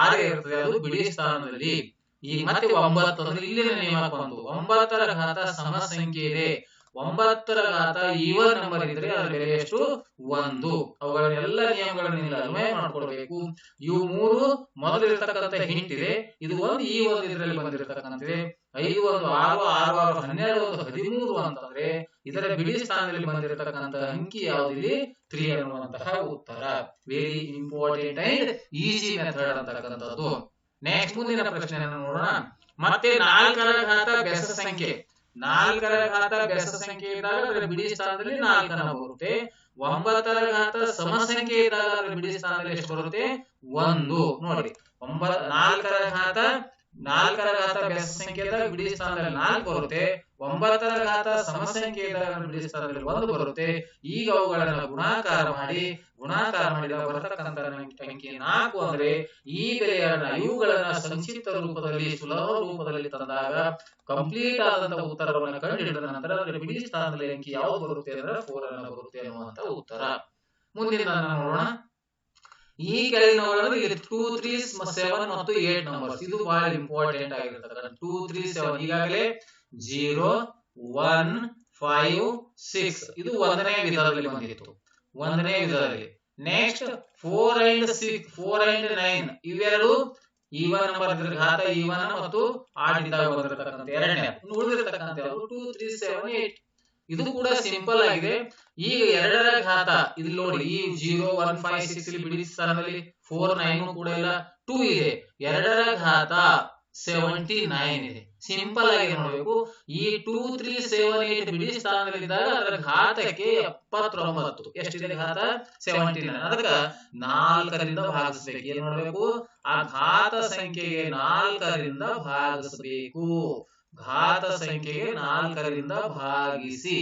ಆರೇ ಇರುತ್ತೆ. ಅದು ಬಿಡಿ ಸ್ಥಾನದಲ್ಲಿ. ಈ ಮತ್ತೆ ಒಂಬತ್ತು ಅಂದ್ರೆ ಇಲ್ಲಿನ ನಿಯಮ ಬಂತು ಒಂಬತ್ತರ ಘಾತ ಸಮ ಸಂಖ್ಯೆ ಇದೆ. ಒಂಬತ್ತರ ಘಾತ ಈವನ್ ನಂಬರ್ ಇದ್ರೆ ಅದರ ಬೆಲೆ ಎಷ್ಟು? ಒಂದು. ಅವುಗಳ ಎಲ್ಲ ನಿಯಮಗಳನ್ನು ನೀವು ಅನ್ವಯ ಮಾಡ್ಕೊಳ್ಬೇಕು. ಇವು ಮೂರು ಮೊದಲು ಇರತಕ್ಕಂತ ಹಿಂಟ್ ಇದೆ. ಇದು ಒಂದು ಈ ಒಂದು ಇದರಲ್ಲಿ ಬಂದಿರತಕ್ಕಂತಿದೆ ಐದು ಒಂದು ಆರು ಆರು ಆರು ಹನ್ನೆರಡು ಒಂದು ಹದಿಮೂರು ಅಂತಂದ್ರೆ ಇದರ ಬಿಡಿ ಸ್ಥಾನದಲ್ಲಿ ಬಂದಿರತಕ್ಕಂತ ಅಂಕಿ ಯಾವ್ದಿದೆ ತ್ರೀ ಅನ್ನುವಂತಹ ಉತ್ತರ. Very important and easy method ಅಂತಕ್ಕಂಥದ್ದು. ನೆಕ್ಸ್ಟ್ ಮುಂದಿನ ಪ್ರಶ್ನೆಯನ್ನು ನೋಡೋಣ. ಮತ್ತೆ ನಾಲ್ಕರ ಘಾತ ಬೆಸ ಸಂಖ್ಯೆ. ನಾಲ್ಕರ ಘಾತ ಬೆಸ ಸಂಖ್ಯೆ ಇದ್ದಾಗ ಅದರ ಬಿಡಿ ಸ್ಥಾನದಲ್ಲಿ ನಾಲ್ಕನ ಬರುತ್ತೆ ಒಂಬತ್ತರ ಘಾತ ಸಮ ಸಂಖ್ಯೆ ಇದ್ದಾಗ ಅದರ ಬಿಡಿ ಸ್ಥಾನದಲ್ಲಿ ಎಷ್ಟು ಬರುತ್ತೆ? ಒಂದು. ನೋಡಿ, ಒಂಬತ್ ನಾಲ್ಕರ ಘಾತ ನಾಲ್ಕರ ಘಾತ ಬೆಸ ಸಂಖ್ಯೆ ಇದ್ದಾಗ ಬಿಡಿ ಸ್ಥಾನದಲ್ಲಿ ನಾಲ್ಕು ಬರುತ್ತೆ, ಒಂಬತ್ತರ ಘಾತ ಸಮ ಸಂಖ್ಯೆ ಇದ್ದಾಗ ಅದರ ಬಿಡಿ ಸ್ಥಾನದಲ್ಲಿ ಒಂದು ಬರುತ್ತೆ. ಈಗ ಅವುಗಳನ್ನ ಗುಣಾಕಾರ ಮಾಡಿ, ಗುಣಾಕಾರ ಮಾಡಿದ ಬರತಕ್ಕಂತ ಸಂಖ್ಯೆ ನಾಲ್ಕು ಅಂದ್ರೆ ಈ ಬೆಲೆಯನ್ನ ಇವುಗಳನ್ನ ಸಂಕ್ಷಿಪ್ತ ರೂಪದಲ್ಲಿ, ಸುಲಭ ರೂಪದಲ್ಲಿ ತಂದಾಗ ಕಂಪ್ಲೀಟ್ ಆದಂತಹ ಉತ್ತರವನ್ನು ಕಂಡುಹಿಡಿದ ನಂತರ ಅದರ ಬಿಡಿ ಸ್ಥಾನದಲ್ಲಿ ಅಂಕಿ ಯಾವ್ದು ಬರುತ್ತೆ ಅಂದ್ರೆ ಫೋರ್ ಅನ್ನ ಬರುತ್ತೆ ಅನ್ನುವಂತ ಉತ್ತರ. ಮುಂದಿನ ನೋಡೋಣ. ಈ ಕೆಳಗಿನವುಗಳಲ್ಲಿ ಇಲ್ಲಿ ಟೂ ತ್ರೀ ಸೆವೆನ್ ಮತ್ತು ಏಟ್ ನಂಬರ್ಸ್ ಇದು ಬಹಳ ಇಂಪಾರ್ಟೆಂಟ್ ಆಗಿರ್ತಕ್ಕಂಥ ಟೂ ತ್ರೀ ಸೆವೆನ್ ಈಗಾಗಲೇ ಜೀರೋ ಒನ್ ಫೈವ್ ಸಿಕ್ಸ್ ಇದು ಒಂದನೇ ವಿಧದಲ್ಲಿ ಬಂದಿತ್ತು. ಒಂದನೇ ವಿಧದಲ್ಲಿ. Next four and six four and nine ಇವೆರಡು ಈವನ್ ನಂಬರ್ ಘಾತ ಈವನ್ ಮತ್ತು ಆಡ್ ಬಂದಿರತಕ್ಕಂಥ ಎರಡನೇ. ಉಳಿದಿರತಕ್ಕಂಥ ಟೂ ತ್ರೀ ಸೆವೆನ್ ಏಟ್ ಇದು ಕೂಡ ಸಿಂಪಲ್ ಆಗಿದೆ. ಈಗ ಎರಡರ ಘಾತ ಇಲ್ಲಿ ನೋಡಿ ಈ ಜೀರೋ ಒನ್ ಫೈವ್ ಸಿಕ್ಸ್ ಇಲ್ಲಿ ಬಿಡಿ ಸ್ಥಾನದಲ್ಲಿ ಫೋರ್ ನೈನ್ ಕೂಡ ಇಲ್ಲ. ಟೂ ಇದೆ. ಎರಡರ ಘಾತ ಸೆವೆಂಟಿ ನೈನ್ ಇದೆ. ಸಿಂಪಲ್ ಆಗಿ ನೋಡಬೇಕು. ಈ ಟೂ ತ್ರೀ ಸೆವೆನ್ ಏಟ್ ಬಿಡಿ ಸ್ಥಾನದಲ್ಲಿ ಇದ್ದಾಗ ಅದರ ಘಾತಕ್ಕೆ ಎಪ್ಪತ್ತೊಂಬತ್ತು. ಎಷ್ಟಿದೆ ಘಾತ? ಸೆವೆಂಟಿ ನೈನ್ ಅದಕ್ಕ ನಾಲ್ಕರಿಂದ ಭಾಗಿಸಬೇಕು. ಏನ್ ನೋಡಬೇಕು? ಆ ಘಾತ ಸಂಖ್ಯೆಗೆ ನಾಲ್ಕರಿಂದ ಭಾಗಿಸಬೇಕು. ಘಾತ ಸಂಖ್ಯೆಗೆ ನಾಲ್ಕರಿಂದ ಭಾಗಿಸಿ.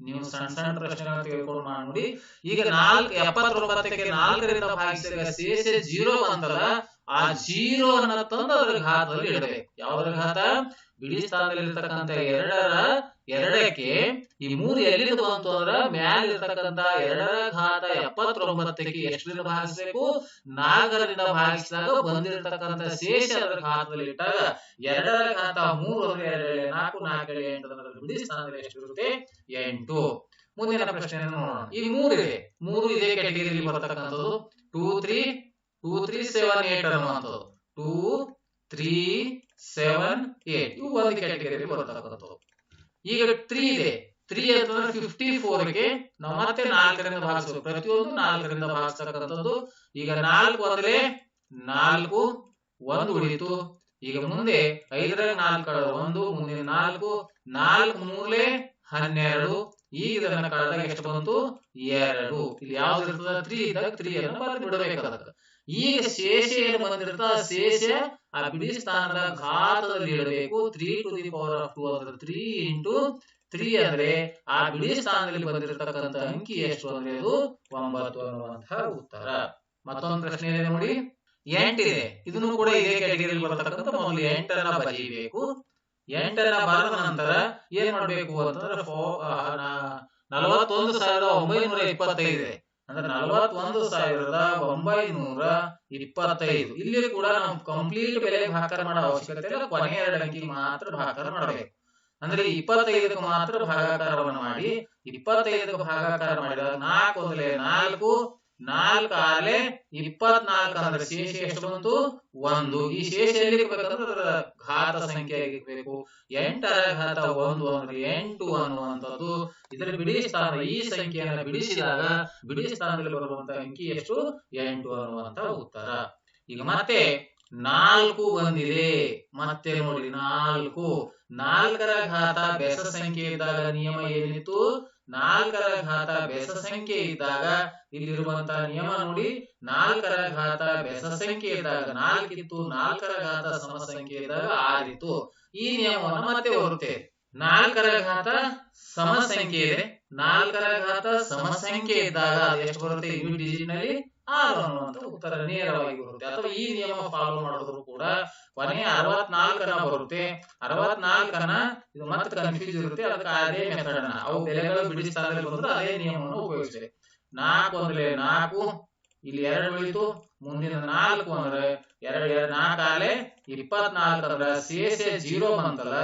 ನೀವು ಸಣ್ಣ ಸಣ್ಣ ಪ್ರಶ್ನೆಗಳನ್ನ ತೆಗೆದುಕೊಂಡು ಮಾಡಿ ಈಗ ನಾಲ್ಕು, ಎಪ್ಪತ್ತೊಂಬತ್ತಕ್ಕೆ ನಾಲ್ಕರಿಂದ ಭಾಗಿಸಿದಾಗ ಶೇಷ ಜೀರೋ ಅಂತಲ್ಲ, ಆ ಜೀರೋ ಅನ್ನ ತಂದು ಅದರ ಘಾತದಲ್ಲಿ ಇಡಬೇಕು. ಯಾವುದರ ಘಾತ? ಬಿಡಿ ಸ್ಥಾನದಲ್ಲಿರ್ತಕ್ಕಂಥ ಎರಡರ ಎರಡಕ್ಕೆ ಈ ಮೂರು ಎಲ್ಲಿದ್ದು ಬಂತು ಅಂದ್ರ ಮ್ಯಾಲಿರ್ತಕ್ಕಂಥ ಎರಡರ ಘಾತ ಎಪ್ಪತ್ತೊಂಬತ್ತಕ್ಕೆ ಎಷ್ಟರಿಂದ ಭಾಗಿಸಬೇಕು? ನಾಲ್ಕರಿಂದ ಭಾಗಿಸಿದಾಗ ಬಂದಿರತಕ್ಕಂಥ ಶೇಷ ಘಾತದಲ್ಲಿ ಇಟ್ಟಾಗ ಎರಡರ ಘಾತ ಮೂರು ನಾಲ್ಕು ನಾಲ್ಕು ಎಂಟು ಬಿಡಿ ಸ್ಥಾನದಲ್ಲಿ ಎಷ್ಟು ಇರುತ್ತೆ ಎಂಟು. ಮುಂದಿನ ಪ್ರಶ್ನೆಯನ್ನು ನೋಡೋಣ. ಈ ಮೂರು ಇದೆ. ಮೂರು ಇದೇ ಕ್ಯಾಟಗರಿಯಲ್ಲಿ ಬರತಕ್ಕಂಥದ್ದು. Two three two three seven eight ಅನ್ನುವಂಥದ್ದು. ಟೂ ತ್ರೀ ಸೆವೆನ್ ಏಟ್ ಇವು ಒಂದು ಕ್ಯಾಟಗರಿ ಬರತಕ್ಕಂಥದ್ದು. ಈಗ ತ್ರೀ ಇದೆ. ತ್ರೀ ಅಂತಂದ್ರೆ ಫಿಫ್ಟಿ ಫೋರ್ಗೆ ನಾವು ಮತ್ತೆ ನಾಲ್ಕರಿಂದ ಭಾಗಿಸಬೇಕು. ಪ್ರತಿಯೊಂದು ನಾಲ್ಕರಿಂದ ಭಾಗಿಸ್ತಕ್ಕಂಥದ್ದು. ಈಗ ನಾಲ್ಕು ಅಂದ್ರೆ ನಾಲ್ಕು, ಒಂದು ಉಳಿತು. ಈಗ ಮುಂದೆ ಐದರ ನಾಲ್ಕು ಒಂದು ಮುಂದೆ ನಾಲ್ಕು ನಾಲ್ಕು ಮೂರ್ಲೆ ಹನ್ನೆರಡು. ಈಗ ಇದನ್ನ ಕಳೆದಾಗ ಎಷ್ಟು ಬಂತು? ಎರಡು. ಇಲ್ಲಿ ಯಾವ್ದು ಇರ್ತದ? ತ್ರೀ ಇದ್ದಾಗ ತ್ರೀ ಅನ್ನು ಬರೆದು ಬಿಡಬೇಕು ಅದಕ್ಕೆ. ಈಗ ಶೇಷ ಏನು ಬಂದಿರುತ್ತ ಆ ಶೇಷ ಆ ಬಿಡಿ ಸ್ಥಾನದ ಘಾತದಲ್ಲಿ ಇರಬೇಕು. Three to the power of two ಅಂದ್ರೆ ತ್ರೀ ಇಂಟು ತ್ರೀ ಅಂದ್ರೆ ಆ ಬಿಡಿ ಸ್ಥಾನದಲ್ಲಿ ಬಂದಿರತಕ್ಕಂತ ಅಂಕಿ ಎಷ್ಟು ಅಂದ್ರೆ ಅದು ಒಂಬತ್ತು ಅನ್ನುವಂತಹ ಉತ್ತರ. ಮತ್ತೊಂದು ಪ್ರಶ್ನೆ ಇದೆ ನೋಡಿ. ಎಂಟಿದೆ. ಇದನ್ನು ಕೂಡ ಇದೇ ಕ್ಯಾಟಗರಿಯಲ್ಲಿ ಬರತಕ್ಕಂಥ ಮೊದಲು ಎಂಟರ ಬರೀಬೇಕು. ಎಂಟರ ಬರೆದ ನಂತರ ಏನ್ ಮಾಡ್ಬೇಕು ಅಂತಂದ್ರೆ ನಲವತ್ತೊಂದು ಸಾವಿರದ ಒಂಬೈನೂರ ಇಪ್ಪತ್ತೈದು. ಇದೆ ಅಂದ್ರೆ ನಲವತ್ತೊಂದು ಸಾವಿರದ ಒಂಬೈನೂರ ಇಪ್ಪತ್ತೈದು. ಇಲ್ಲಿ ಕೂಡ ನಾವು ಕಂಪ್ಲೀಟ್ ಬೆಲೆ ಭಾಗಾಕಾರ ಮಾಡೋ ಅವಶ್ಯಕತೆ ಇಲ್ಲ. ಕೊನೆ ಎರಡು ಅಂಕಿ ಮಾತ್ರ ಭಾಗಾಕಾರ ಮಾಡಬೇಕು. ಅಂದ್ರೆ ಇಪ್ಪತ್ತೈದಕ್ಕೆ ಮಾತ್ರ ಭಾಗಾಕಾರವನ್ನು ಮಾಡಿ, ಇಪ್ಪತ್ತೈದಕ್ಕೆ ಭಾಗಾಕಾರ ಮಾಡಿದಾಗ ನಾಲ್ಕು ಅಂದ್ರೆ ನಾಲ್ಕು ನಾಲ್ಕು ಆಲೆ ಇಪ್ಪತ್ನಾಲ್ಕು ಅಂದ್ರೆ ಶೇಷ ಎಷ್ಟು ಬಂತು? ಒಂದು. ಈ ಶೇಷ ಎಲ್ಲಿರ್ಬೇಕಂದ್ರೆ ಘಾತ ಸಂಖ್ಯೆ ಆಗಿರ್ಬೇಕು ಎಂಟರ ಘಾತ ಒಂದು ಅಂದ್ರೆ ಎಂಟು ಅನ್ನುವಂಥದ್ದು. ಇದರ ಬಿಡಿ ಸ್ಥಾನ, ಈ ಸಂಖ್ಯೆಯನ್ನು ಬಿಡಿಸಿದಾಗ ಬಿಡಿ ಸ್ಥಾನದಲ್ಲಿ ಬರುವಂತಹ ಅಂಕಿ ಎಷ್ಟು? ಎಂಟು ಅನ್ನುವಂತ ಉತ್ತರ. ಈಗ ಮತ್ತೆ ನಾಲ್ಕು ಬಂದಿದೆ. ಮತ್ತೆ ನೋಡಿ, ನಾಲ್ಕು. ನಾಲ್ಕರ ಘಾತ ಬೆಸ ಸಂಖ್ಯೆ ಇದ್ದಾಗ ನಿಯಮ ಏನಿತ್ತು? ನಾಲ್ಕರ ಘಾತ ಬೆಸ ಸಂಖ್ಯೆ ಇದ್ದಾಗ ಇಲ್ಲಿರುವಂತಹ ನಿಯಮ ನೋಡಿ. ನಾಲ್ಕರ ಘಾತ ಬೆಸ ಸಂಖ್ಯೆ ಇದ್ದಾಗ ನಾಲ್ಕಿತ್ತು. ನಾಲ್ಕರ ಘಾತ ಸಮ ಸಂಖ್ಯೆ ಇದ್ದಾಗ ಆರಿತು ಈ ನಿಯಮವನ್ನು ಮತ್ತೆ ಬರುತ್ತೆ ನಾಲ್ಕರ ಘಾತ ಸಮ ಸಂಖ್ಯೆ ಇದೆ. ನಾಲ್ಕರ ಘಾತ ಸಮ ಸಂಖ್ಯೆ ಇದ್ದಾಗ ಅದು ಎಷ್ಟು ಬರುತ್ತೆ? ಯು ಡಿಜಿಟ್ನಲ್ಲಿ ಆರು ಅನ್ನುವಂತ ಉತ್ತರ ನೇರವಾಗಿ ಬರುತ್ತೆ ಅಥವಾ ಈ ನಿಯಮ ಫಾಲೋ ಮಾಡಿದ್ರು ಕೂಡ ಕೊನೆ ಅರವತ್ನಾಲ್ಕನ ಬರುತ್ತೆ. ಅರವತ್ನಾಲ್ಕನ ಇದು ಮತ್ತೆ ಕನ್ಫ್ಯೂಸ್ ಇರುತ್ತೆ. ಅದಕ್ಕೆ ಅದೇ ಮೆಥಡ್ ಅನ್ನ. ಅವು ಬೆಲೆಗಳು ಬಿಡಿ ಅದೇ ನಿಯಮವನ್ನು ಉಪಯೋಗಿಸ್ತೇವೆ ನಾಲ್ಕು ಅಂದ್ರೆ ನಾಲ್ಕು, ಇಲ್ಲಿ ಎರಡು ಉಳಿತು ಮುಂದಿನ ನಾಲ್ಕು ಅಂದ್ರೆ ಎರಡು ಎರಡು ನಾಲ್ಕಾಲೆ ಇಪ್ಪತ್ನಾಲ್ಕು ಅಂದ್ರೆ ಸೇಸೆ ಜೀರೋ ಬಂತಲ್ಲ.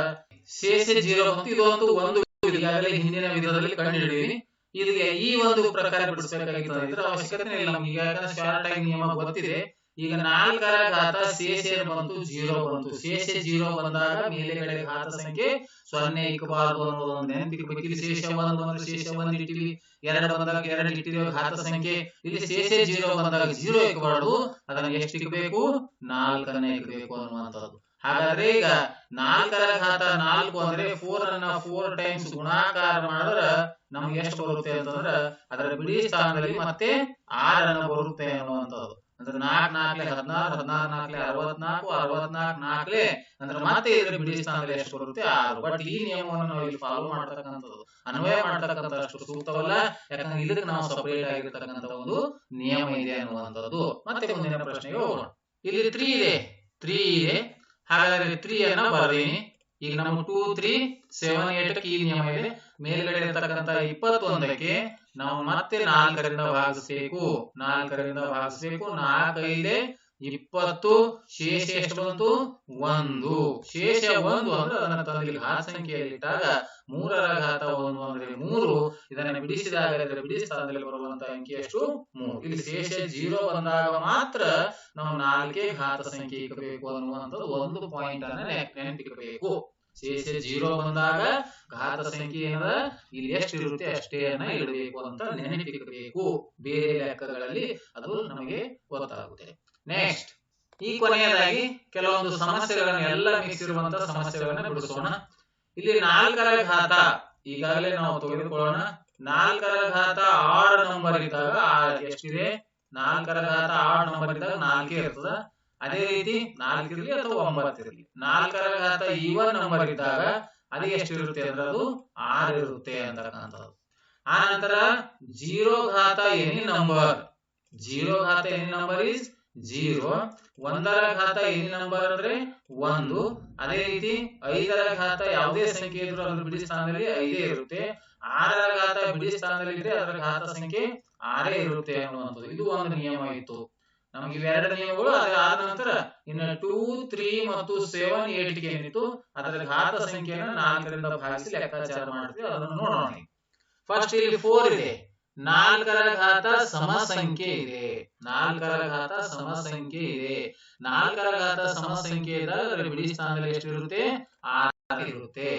ಸೇಸೆ ಜೀರೋ ಬಂತು. ಇದೊಂದು ಒಂದು ಈಗಾಗಲೇ ಹಿಂದಿನ ವಿಧದಲ್ಲಿ ಕಂಡು ಹಿಡಿದೀನಿ ಇದಕ್ಕೆ ಈ ಒಂದು ಪ್ರಕಾರ ಬಿಡಿಸಬೇಕಾಗಿತ್ತು ಅವಶ್ಯಕತೆ ಇಲ್ಲ. ನಮ್ಗೆ ಯಾಕಂದ್ರೆ ಶಾರ್ಟ್ ಆಗಿ ನಿಯಮ ಗೊತ್ತಿದೆ. ಈಗ ನಾಲ್ಕರ ಘಾತ ಶೇಷ ಬಂತು? ಜೀರೋ ಬಂತು. ಶೇಷ ಜೀರೋ ಬಂದಾಗ ಮೇಲೆಗಡೆ ಘಾತ ಸಂಖ್ಯೆ ಸೊನ್ನೆ ಇಕ್ಕಬಾರದು ಅನ್ನೋದು ಒಂದು ನೆನಪಿಗೆ ಇಲ್ಲಿ ಶೇಷ ಒಂದು ಶೇಷ ಒಂದ್ ಇಟ್ಟಿವಿ. ಎರಡು ಬಂದಾಗ ಎರಡು ಇಟ್ಟಿರೋ ಘಾತ ಸಂಖ್ಯೆ. ಇಲ್ಲಿ ಶೇಷ ಜೀರೋ ಬಂದಾಗ ಜೀರೋ ಇಕ್ಕಬಾರದು ಅದನ್ನ ಎಷ್ಟು ಇಕ್ಕಬೇಕು ನಾಲ್ಕನ್ನ ಇಕ್ಕಬೇಕು ಅನ್ನುವಂಥದ್ದು. ಹಾಗಾದ್ರೆ ಈಗ ನಾಲ್ಕರ ಘಾತ ನಾಲ್ಕು ಅಂದ್ರೆ ಫೋರ್ ಅನ್ನ ಫೋರ್ ಟೈಮ್ಸ್ ಗುಣಾಕಾರ ಮಾಡಿದ್ರ ನಮ್ಗೆ ಎಷ್ಟು ಬರುತ್ತೆ ಅಂತಂದ್ರೆ ಅದರ ಬಿಡಿ ಸ್ಥಾನದಲ್ಲಿ ಮತ್ತೆ ಆರನ್ನ ಬರುತ್ತೆ ಅನ್ನುವಂಥದ್ದು. ಅಂದ್ರೆ ನಾಲ್ಕ್ ನಾಲ್ಕಲೆ ಹದಿನಾರು ಹದಿನಾರು ನಾಲ್ಕಲೆ ಅರವತ್ನಾಲ್ಕು ಅರವತ್ನಾಲ್ಕು ನಾಲ್ಕಲೆ ಅಂದ್ರೆ ಮತ್ತೆ ಇದ್ರ ಬಿಡಿ ಸ್ಥಾನದಲ್ಲಿ ಎಷ್ಟು ಬರುತ್ತೆ? ಆರು. ಬಟ್ ಈ ನಿಯಮವನ್ನು ನಾವು ಇಲ್ಲಿ ಫಾಲೋ ಮಾಡ್ತಕ್ಕಂಥದ್ದು. ಅನ್ವಯ ಮಾಡ್ತಕ್ಕಂಥ ಅಷ್ಟು ಸೂಕ್ತವಲ್ಲ. ಯಾಕಂದ್ರೆ ಇದಕ್ಕೆ ನಾವು ಸಪರೇಟ್ ಆಗಿರ್ತಕ್ಕಂಥ ಒಂದು ನಿಯಮ ಇದೆ ಅನ್ನುವಂಥದ್ದು. ಮತ್ತೆ ಮುಂದಿನ ಪ್ರಶ್ನೆಗೆ ಹೋಗೋಣ. ಇಲ್ಲಿ ತ್ರೀ ಇದೆ. ತ್ರೀ ಇದೆ. ಹಾಗಾದ್ರೆ ತ್ರೀ ಅನ್ನ ಬರೀನಿ ಈಗ ನಮ್ಮ ಟೂ ತ್ರೀ ಸೆವೆನ್ ಏಟ್ ಈ ನಿಯಮ ಇದೆ. ಮೇಲ್ಗಡೆ ಇರತಕ್ಕಂತ ಇಪ್ಪತ್ತೊಂದಕ್ಕೆ ನಾವು ಮತ್ತೆ ನಾಲ್ಕರಿಂದ ಭಾಗಿಸಬೇಕು. ನಾಲ್ಕರಿಂದ ಭಾಗಿಸಬೇಕು. ನಾಲ್ಕೈದೆ ಇಪ್ಪತ್ತು. ಶೇಷ ಎಷ್ಟು ಬಂತು? ಒಂದು. ಶೇಷ ಒಂದು ಅಂದ್ರೆ ಅದನ್ನ ತಂದು ಇಲ್ಲಿ ಘಾತ ಸಂಖ್ಯೆಯಲ್ಲಿ ಇಟ್ಟಾಗ ಮೂರರ ಘಾತ ಒಂದು ಅಂದ್ರೆ ಮೂರು. ಇದನ್ನ ಬಿಡಿಸಿದಾಗ ಇದರ ಬಿಡಿಸಿ ಸ್ಥಾನದಲ್ಲಿ ಬರುವಂತ ಅಂಕಿ ಎಷ್ಟು? ಮೂರು. ಇಲ್ಲಿ ಶೇಷ ಜೀರೋ ಬಂದಾಗ ಮಾತ್ರ ನಾವು ನಾಲ್ಕೇ ಘಾತ ಸಂಖ್ಯೆ ಇಕ್ಕಬೇಕು ಅನ್ನುವಂಥದ್ದು ಒಂದು ಪಾಯಿಂಟ್ ಅನ್ನ ನೆನಪಿಕ್ಕಬೇಕು ಶೇಷ ಜೀರೋ ಬಂದಾಗ ಘಾತ ಸಂಖ್ಯೆ ಏನದ ಇಲ್ಲಿ ಎಷ್ಟು ಇರುತ್ತೆ ಅಷ್ಟೇ ಅನ್ನ ಇಡಬೇಕು ಅಂತ ನೆನಪಿಡಬೇಕು. ಬೇರೆ ಲೆಕ್ಕಗಳಲ್ಲಿ ಅದು ನಮಗೆ ಗೊತ್ತಾಗುತ್ತೆ. ನೆಕ್ಸ್ಟ್ ಈ ಕೊನೆಯದಾಗಿ ಕೆಲವೊಂದು ಸಮಸ್ಯೆಗಳನ್ನು ಎಲ್ಲ ಮಿಕ್ಸ್ ಇರುವಂತಹ ಸಮಸ್ಯೆಗಳನ್ನ ಬಿಡಿಸೋಣ. ಇಲ್ಲಿ ನಾಲ್ಕರ ಘಾತ, ಈಗಾಗಲೇ ನಾವು ತೆಗೆದುಕೊಳ್ಳೋಣ. ನಾಲ್ಕರ ಘಾತ ಆಡ್ ನಂಬರ್ ಇದ್ದಾಗ ಎಷ್ಟಿದೆ? ನಾಲ್ಕರ ಘಾತ ಆಡ್ ನಂಬರ್ ಇದ್ದಾಗ ನಾಲ್ಕೇ ಇರ್ತದ. ಅದೇ ರೀತಿ ನಾಲ್ಕಿರ್ಲಿ ಅಥವಾ ಒಂಬತ್ತಿರ್ಲಿ. ನಾಲ್ಕರ ಘಾತ ಈವನ್ ನಂಬರ್ ಇದ್ದಾಗ ಅದು ಎಷ್ಟಿರುತ್ತೆ ಅಂದ್ರೆ ಅದು ಆರು ಇರುತ್ತೆ ಅಂತಕ್ಕಂಥದ್ದು. ಆ ನಂತರ ಜೀರೋ ಘಾತ ಎನಿ ನಂಬರ್. ಜೀರೋ ಘಾತ ಎನಿ ನಂಬರ್ ಇಸ್ ಜೀರೋ. ಒಂದರ ಘಾತ ಎನಿ ನಂಬರ್ ಅಂದ್ರೆ ಒಂದು. ಅದೇ ರೀತಿ ಐದರ ಘಾತ ಯಾವುದೇ ಸಂಖ್ಯೆ ಇದ್ರೂ ಅದ್ರ ಬಿಡಿ ಸ್ಥಾನದಲ್ಲಿ ಐದೇ ಇರುತ್ತೆ. ಆರರ ಘಾತ ಬಿಡಿ ಸ್ಥಾನದಲ್ಲಿ ಇದ್ರೆ ಅದರ ಘಾತ ಸಂಖ್ಯೆ ಆರೇ ಇರುತ್ತೆ ಅನ್ನುವಂಥದ್ದು. ಇದು ಒಂದು ನಿಯಮ ಇತ್ತು. ನಮ್ಗೆ ಇವೆರಡು ನಿಯಮಗಳು ಆದ ನಂತರ ಇನ್ನು ಟೂ ತ್ರೀ ಮತ್ತು ಸೆವೆನ್ ಏಟ್ಗೆ ಏನಿತ್ತು ಅದರ ಘಾತ ಸಂಖ್ಯೆಯನ್ನು ನಾಲ್ಕರಿಂದ ಭಾಗಿಸಿ ಲೆಕ್ಕಾಚಾರ ಮಾಡ್ತೀವಿ, ಅದನ್ನು ನೋಡೋಣ ಫಸ್ಟ್ ಇಲ್ಲಿ ಫೋರ್ ಇದೆ. ನಾಲ್ಕರ ಘಾತ ಸಮ ಸಂಖ್ಯೆ ಇದೆ. ನಾಲ್ಕರ ಘಾತ ಸಮ ಸಂಖ್ಯೆ ಇದೆ. ನಾಲ್ಕರ ಘಾತ ಸಮ ಸಂಖ್ಯೆ ಇದ್ದಾಗ ಅದರ ಬಿಡಿ ಸ್ಥಾನದಲ್ಲಿ ಎಷ್ಟು ಇರುತ್ತೆ ಆರು ಇರುತ್ತೆ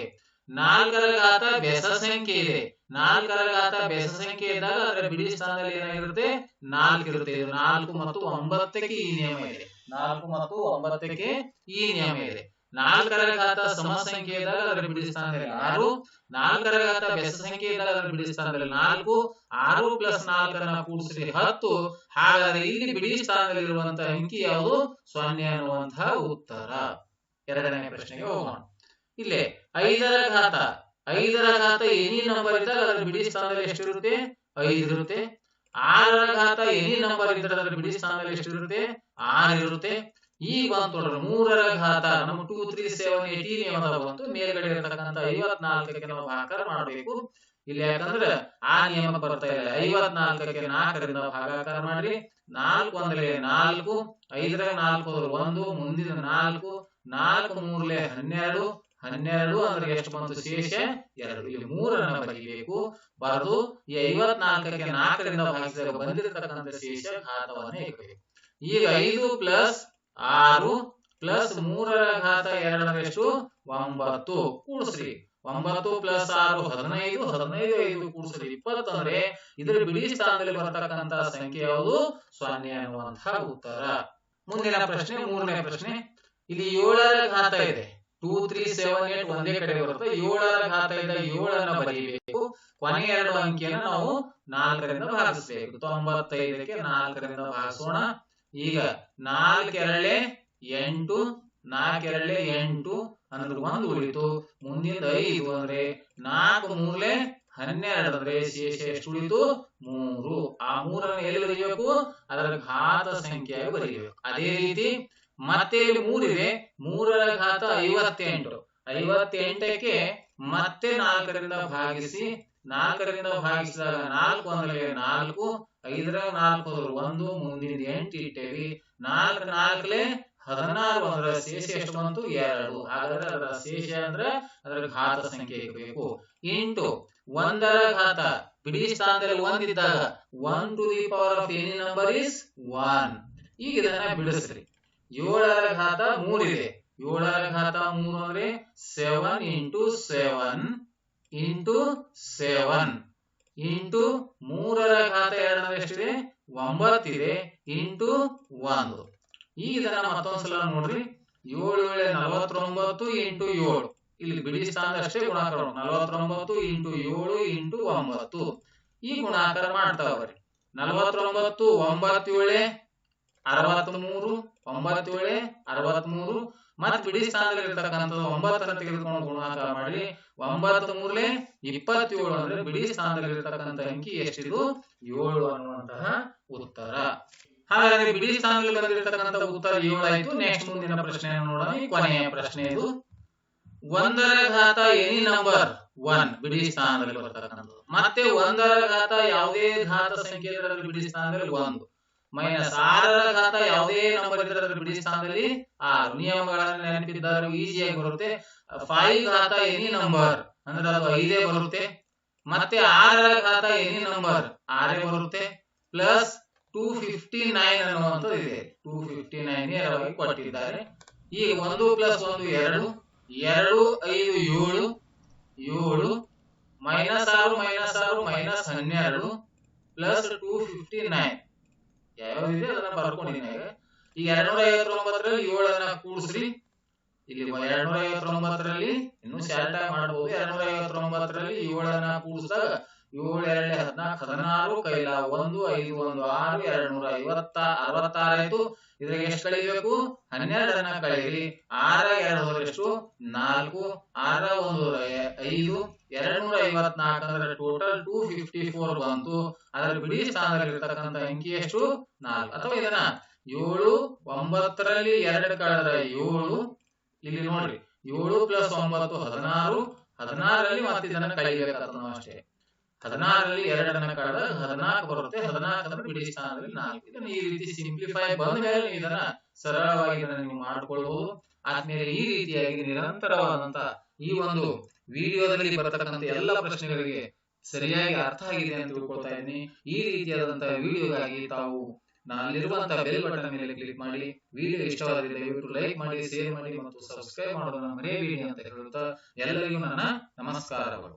ನಾಲ್ಕರ ಘಾತ ಬೆಸ ಸಂಖ್ಯೆ ಇದೆ. ನಾಲ್ಕರ ಘಾತ ಬೆಸ ಸಂಖ್ಯೆ ಇದ್ದಾಗ ಅದರ ಬಿಡಿ ಸ್ಥಾನದಲ್ಲಿ ಏನಾಗಿರುತ್ತೆ? ನಾಲ್ಕು ಇರುತ್ತೆ ಇದು ನಾಲ್ಕು ಮತ್ತು ಒಂಬತ್ತಕ್ಕೆ ಈ ನಿಯಮ ಇದೆ. ನಾಲ್ಕು ಮತ್ತು ಒಂಬತ್ತಕ್ಕೆ ಈ ನಿಯಮ ಇದೆ. ನಾಲ್ಕರ ಘಾತ ಸಮ ಸಂಖ್ಯೆ ಇದ್ದಾಗ ಅದರ ಬಿಡಿ ಸ್ಥಾನದಲ್ಲಿ ಆರು. ನಾಲ್ಕರ ಘಾತ ಬೆಸ ಸಂಖ್ಯೆ ಇದ್ದಾಗ ಅದರ ಬಿಡಿ ಸ್ಥಾನದಲ್ಲಿ ನಾಲ್ಕು. ಆರು ಪ್ಲಸ್ ನಾಲ್ಕರನ್ನ ಕೂಡಿಸಿದ್ರೆ ಹತ್ತು. ಹಾಗಾದ್ರೆ ಇಲ್ಲಿ ಬಿಡಿ ಸ್ಥಾನದಲ್ಲಿರುವಂತಹ ಅಂಕಿ ಯಾವುದು? ಸೊನ್ನೆ ಅನ್ನುವಂತಹ ಉತ್ತರ. ಎರಡನೇ ಪ್ರಶ್ನೆಗೆ ಹೋಗೋಣ. ಇಲ್ಲೇ ಐದರ ಘಾತ ಐದರ ಘಾತ ಎನಿ ನಂಬರ್ ಇದ್ದಾಗ ಅದರ ಬಿಡಿ ಸ್ಥಾನದಲ್ಲಿ ಎಷ್ಟಿರುತ್ತೆ? ಐದು ಇರುತ್ತೆ ಆರರ ಘಾತ ಎನಿ ನಂಬರ್ ಇದ್ದರೆ ಅದರ ಬಿಡಿ ಸ್ಥಾನದಲ್ಲಿ ಎಷ್ಟಿರುತ್ತೆ? ಆರು ಇರುತ್ತೆ ಈಗ ಬಂತು ನೋಡ್ರಿ ಮೂರರ ಘಾತ ನಮ್ಮ ಟೂ ತ್ರೀ ಸೆವೆನ್ ಏಟೀನ್ ಈ ಬಂತು ಮೇಲ್ಗಡೆ ಇರತಕ್ಕಂತ ಐವತ್ನಾಲ್ಕಕ್ಕೆ ನಾವು ಭಾಗಾಕಾರ ಮಾಡಬೇಕು. ಇಲ್ಲಿ ಯಾಕಂದ್ರೆ ಆ ನಿಯಮ ಬರ್ತಾ ಇಲ್ಲ ಐವತ್ನಾಲ್ಕಕ್ಕೆ ನಾಲ್ಕರಿಂದ ಭಾಗಾಕಾರ ಮಾಡ್ರಿ. ನಾಲ್ಕು ಅಂದ್ರೆ ನಾಲ್ಕು ಐದರ ನಾಲ್ಕು ಒಂದು, ಮುಂದಿನ ನಾಲ್ಕು ನಾಲ್ಕು ಮೂರ್ಲೆ ಹನ್ನೆರಡು ಹನ್ನೆರಡು ಅಂದ್ರೆ ಎಷ್ಟು ಬಂತು? ಶೇಷ ಎರಡು. ಇಲ್ಲಿ ಮೂರನ್ನ ಬರೀಬೇಕು ಬರೆದು ಈ ಐವತ್ನಾಲ್ಕಕ್ಕೆ ನಾಲ್ಕರಿಂದ ಭಾಗಿಸಿದಾಗ ಬಂದಿರತಕ್ಕಂಥ ಶೇಷ ಘಾತವನ್ನ ಈಗ ಐದು ಪ್ಲಸ್ ಆರು ಪ್ಲಸ್ ಮೂರರ ಘಾತ ಎರಡರ ಎಷ್ಟು? ಒಂಬತ್ತು. ಕೂಡಿಸ್ರಿ. ಒಂಬತ್ತು ಪ್ಲಸ್ ಆರು ಹದಿನೈದು. ಹದಿನೈದು ಐದು ಕೂಡಿಸ್ರಿ. ಇಪ್ಪತ್ತು ಅಂದ್ರೆ ಇದ್ರ ಬಿಡಿ ಸ್ಥಾನದಲ್ಲಿ ಬರತಕ್ಕಂತಹ ಸಂಖ್ಯೆ ಯಾವುದು? ಸೊನ್ನೆ ಅನ್ನುವಂತಹ ಉತ್ತರ. ಮುಂದಿನ ಪ್ರಶ್ನೆ, ಮೂರನೇ ಪ್ರಶ್ನೆ. ಇಲ್ಲಿ ಏಳರ ಘಾತ ಇದೆ. ಟೂ ತ್ರೀ ಸೆವೆನ್ ಏಟ್ ಒಂದೇ ಕಡೆ ಬರುತ್ತೆ. ಏಳರ ಘಾತ ಇದೆ ಏಳನ್ನ ಬರೀಬೇಕು. ಕೊನೆಯ ಎರಡು ಅಂಕಿಯನ್ನು ನಾವು ನಾಲ್ಕರಿಂದ ಭಾಗಿಸಬೇಕು. ತೊಂಬತ್ತೈದಕ್ಕೆ ನಾಲ್ಕರಿಂದ ಭಾಗಿಸೋಣ. ಈಗ ನಾಲ್ಕೆರಳೆ ಎಂಟು ನಾಲ್ಕೆರಳೆ ಎಂಟು ಅಂದ್ರೆ ಒಂದು ಉಳಿತು. ಮುಂದಿನ ಐದು ಅಂದ್ರೆ ನಾಲ್ಕು ಮೂರಲೆ ಹನ್ನೆರಡು ಅಂದ್ರೆ ಶೇಷ ಎಷ್ಟು ಉಳಿತು? ಮೂರು. ಆ ಮೂರನ್ನು ಎಲ್ಲಿ ಬರೀಬೇಕು? ಅದರ ಘಾತ ಸಂಖ್ಯೆಯಾಗಿ ಬರೀಬೇಕು. ಅದೇ ರೀತಿ ಮತ್ತೆ ಇಲ್ಲಿ ಮೂರಿದೆ. ಮೂರರ ಘಾತ ಐವತ್ತೆಂಟು. ಐವತ್ತೆಂಟಕ್ಕೆ ಮತ್ತೆ ನಾಲ್ಕರಿಂದ ಭಾಗಿಸಿ, ನಾಲ್ಕರಿಂದ ಭಾಗಿಸಿದಾಗ ನಾಲ್ಕು ಅಂದ್ರೆ ನಾಲ್ಕು ಐದರ ನಾಲ್ಕು ಒಂದು ಮುಂದಿನ ಎಂಟು ಇಟ್ಟೇವಿ. ನಾಲ್ಕು ನಾಲ್ಕಲೆ ಹದಿನಾರು ಅದರ ಶೇಷ ಎಷ್ಟು ಬಂತು? ಎರಡು. ಹಾಗಾದ್ರೆ ಅದರ ಶೇಷ ಅಂದ್ರೆ ಅದರ ಘಾತ ಸಂಖ್ಯೆ ಇರಬೇಕು. ಎಂಟು, ಒಂದರ ಘಾತ. ಬಿಡಿ ಸ್ಥಾನದಲ್ಲಿ ಒಂದಿದ್ದಾಗ one to the power of any number is one ಈಗ ಇದನ್ನ ಬಿಡಿಸ್ರಿ. ಏಳರ ಘಾತ ಮೂರಿದೆ. ಏಳರ ಘಾತ ಮೂರು ಅಂದ್ರೆ seven into seven into seven into ಮೂರರ ಘಾತ ಎರಡರ ಎಷ್ಟಿದೆ ಒಂಬತ್ತಿದೆ ಇಂಟು ಒಂದು. ಈಗ ಇದನ್ನ ಮತ್ತೊಂದ್ಸಲ ನೋಡ್ರಿ. ಏಳು ಏಳೆ ನಲವತ್ತೊಂಬತ್ತು ಇಂಟು ಏಳು. ಇಲ್ಲಿ ಬಿಡಿ ಸ್ಥಾನ ಅಷ್ಟೇ ಗುಣಾಕಾರ ನಲವತ್ತೊಂಬತ್ತು ಇಂಟು ಏಳು ಇಂಟು ಒಂಬತ್ತು. ಈ ಗುಣಾಕಾರ ಮಾಡ್ತಾ ಅರವತ್ಮೂರು ಅರವತ್ಮೂರು. ಮತ್ ಬಿಡಿ ಸ್ಥಾನದಲ್ಲಿ ಇರ್ತಕ್ಕಂಥದ್ದು ಒಂಬತ್ತನ್ನ ತೆಗೆದುಕೊಂಡು ಗುಣಾಕಾರ ಮಾಡಿ, ಒಂಬತ್ತು ಮೂರ್ಲೆ ಇಪ್ಪತ್ತೇಳು ಅಂದ್ರೆ ಬಿಡಿ ಸ್ಥಾನದಲ್ಲಿ ಇರ್ತಕ್ಕಂಥ ಅಂಕಿ ಎಷ್ಟಿದು? ಏಳು ಅನ್ನುವಂತಹ ಉತ್ತರ. ಹಾಗಾದ್ರೆ ಬಿಡಿ ಸ್ಥಾನದಲ್ಲಿ ಬಂದಿರತಕ್ಕಂಥ ಉತ್ತರ ಏಳು ಆಯ್ತು ನೆಕ್ಸ್ಟ್ ಮುಂದಿನ ಪ್ರಶ್ನೆ ನೋಡೋಣ. ಕೊನೆಯ ಪ್ರಶ್ನೆ ಇದು. ಒಂದರ ಘಾತ ಎನಿ ನಂಬರ್ ಒನ್ ಬಿಡಿ ಸ್ಥಾನದಲ್ಲಿ ಬರ್ತಕ್ಕಂಥದ್ದು. ಮತ್ತೆ ಒಂದರ ಘಾತ ಯಾವುದೇ ಘಾತ ಸಂಖ್ಯೆ ಬಿಡಿ ಸ್ಥಾನದಲ್ಲಿ ಒಂದು. ಆರರ ಘಾತ ಯಾವುದೇ ನಂಬರ್ ಇದರಲ್ಲಿ ಬಿಡಿ ಸ್ಥಾನದಲ್ಲಿ ಆರು ನಿಯಮಗಳನ್ನು ನೆನಪಿದ್ದಾರೆ ಈಸಿಯಾಗಿ ಬರುತ್ತೆ. ಫೈವ್ ಘಾತ ಎನಿ ನಂಬರ್ ಅಂದ್ರೆ ಅದು ಐದೇ ಬರುತ್ತೆ. ಮತ್ತೆ ಆರರ ಘಾತ ಎನಿ ನಂಬರ್ ಆರೇ ಬರುತ್ತೆ. ಪ್ಲಸ್ ಟೂ ಫಿಫ್ಟಿ ನೈನ್ ಅನ್ನುವಂಥದ್ದು ಇದೆ. ಟೂ ಫಿಫ್ಟಿ ನೈನ್ ನೇರವಾಗಿ ಕೊಟ್ಟಿದ್ದಾರೆ. ಈ ಒಂದು ಪ್ಲಸ್ ಒಂದು ಎರಡು. ಎರಡು, ಐದು, ಏಳು. ಏಳು, ಮೈನಸ್ ಆರು ಮೈನಸ್ ಆರು, ಮೈನಸ್ ಹನ್ನೆರಡು. ಪ್ಲಸ್ ಟೂ ಫಿಫ್ಟಿ ನೈನ್ ಯಾವ್ದಿದೆ ಅದನ್ನ ಬರ್ಕೊಂಡಿದ್ದೀನಿ. ಈಗ ಎರಡ್ನೂರ ಐವತ್ತೊಂಬತ್ತರಲ್ಲಿ ಏಳನ್ನ ಕೂಡಿಸ್ರಿ. ಇಲ್ಲಿ ಎರಡ್ನೂರ ಐವತ್ತೊಂಬತ್ತರಲ್ಲಿ ಇನ್ನು ಶಾರ್ಟ್ ಆಗಿ ಮಾಡಬಹುದು ಎರಡ್ನೂರ ಐವತ್ತೊಂಬತ್ತರಲ್ಲಿ ಏಳನ್ನ ಕೂಡಿಸಿದಾಗ ಏಳು ಎರಡೇ ಹದಿನಾಲ್ಕು, ಹದಿನಾರು, ಕೈಲ ಒಂದು, ಐದು, ಒಂದು, ಆರು, ಎರಡ್ ನೂರ ಐವತ್ತ ಅರವತ್ತಾರಾಯ್ತು ಇದ್ರಾಗ ಎಷ್ಟು ಕಳಿಬೇಕು ಹನ್ನೆರಡನ್ನ ಕಳೀರಿ ಆರ, ಎರಡು ಎಷ್ಟು? ನಾಲ್ಕು. ಆರ, ಒಂದು ಐದು. ಎರಡ್ ನೂರ ಐವತ್ನಾಲ್ಕು ಅಂದ್ರೆ ಟೋಟಲ್ ಟೂ ಫಿಫ್ಟಿ ಫೋರ್ ಬಂತು. ಅದರ ಬಿಡಿ ಸ್ಥಾನದಲ್ಲಿ ಇರ್ತಕ್ಕಂಥ ಅಂಕಿ ಎಷ್ಟು? ನಾಲ್ಕು. ಅಥವಾ ಇದನ್ನ ಏಳು, ಒಂಬತ್ತರಲ್ಲಿ ಎರಡು ಕಳೆದ್ರೆ ಏಳು. ಇಲ್ಲಿ ನೋಡ್ರಿ. ಏಳು ಪ್ಲಸ್ ಒಂಬತ್ತು, ಹದಿನಾರು. ಹದಿನಾರರಲ್ಲಿ ಮತ್ತೆ ಇದನ್ನ ಕಳಿಬೇಕಾಗ್ತದೆ ಅಷ್ಟೇ. ಹದಿನಾರರಲ್ಲಿ ಎರಡನ್ನ ಕಳೆದ ಹದಿನಾಲ್ಕು ಬರುತ್ತೆ ಹದಿನಾಲ್ಕು ಅಂದ್ರೆ ಬಿಡಿ ಸ್ಥಾನದಲ್ಲಿ ನಾಲ್ಕು. ಇದನ್ನ ಈ ರೀತಿ ಸಿಂಪ್ಲಿಫೈ ಬಂದ ಮೇಲೆ ಇದನ್ನ ಸರಳವಾಗಿ ಇದನ್ನ ನೀವು ಮಾಡ್ಕೊಳ್ಬಹುದು ಆದ್ಮೇಲೆ ಈ ರೀತಿಯಾಗಿ ನಿರಂತರವಾದಂತ ಈ ಒಂದು ವಿಡಿಯೋದಲ್ಲಿ ಬರತಕ್ಕಂತ ಎಲ್ಲ ಪ್ರಶ್ನೆಗಳಿಗೆ ಸರಿಯಾಗಿ ಅರ್ಥ ಆಗಿದೆ ಅಂತ ತಿಳ್ಕೊಳ್ತಾ ಇದ್ದೀನಿ. ಈ ರೀತಿಯಾದಂತಹ ವಿಡಿಯೋಗಾಗಿ ತಾವು ನಲ್ಲಿರುವಂತಹ ಬೆಲ್ ಬಟನ್ ಮೇಲೆ ಕ್ಲಿಕ್ ಮಾಡಿ. ವಿಡಿಯೋ ಇಷ್ಟವಾದರೆ ದಯವಿಟ್ಟು ಲೈಕ್ ಮಾಡಿ ಶೇರ್ ಮಾಡಿ ಮತ್ತು ಸಬ್ಸ್ಕ್ರೈಬ್ ಮಾಡೋದನ್ನ ಮರೆಯಬೇಡಿ ಅಂತ ಹೇಳುತ್ತಾ ಎಲ್ಲರಿಗೂ ನನ್ನ ನಮಸ್ಕಾರಗಳು.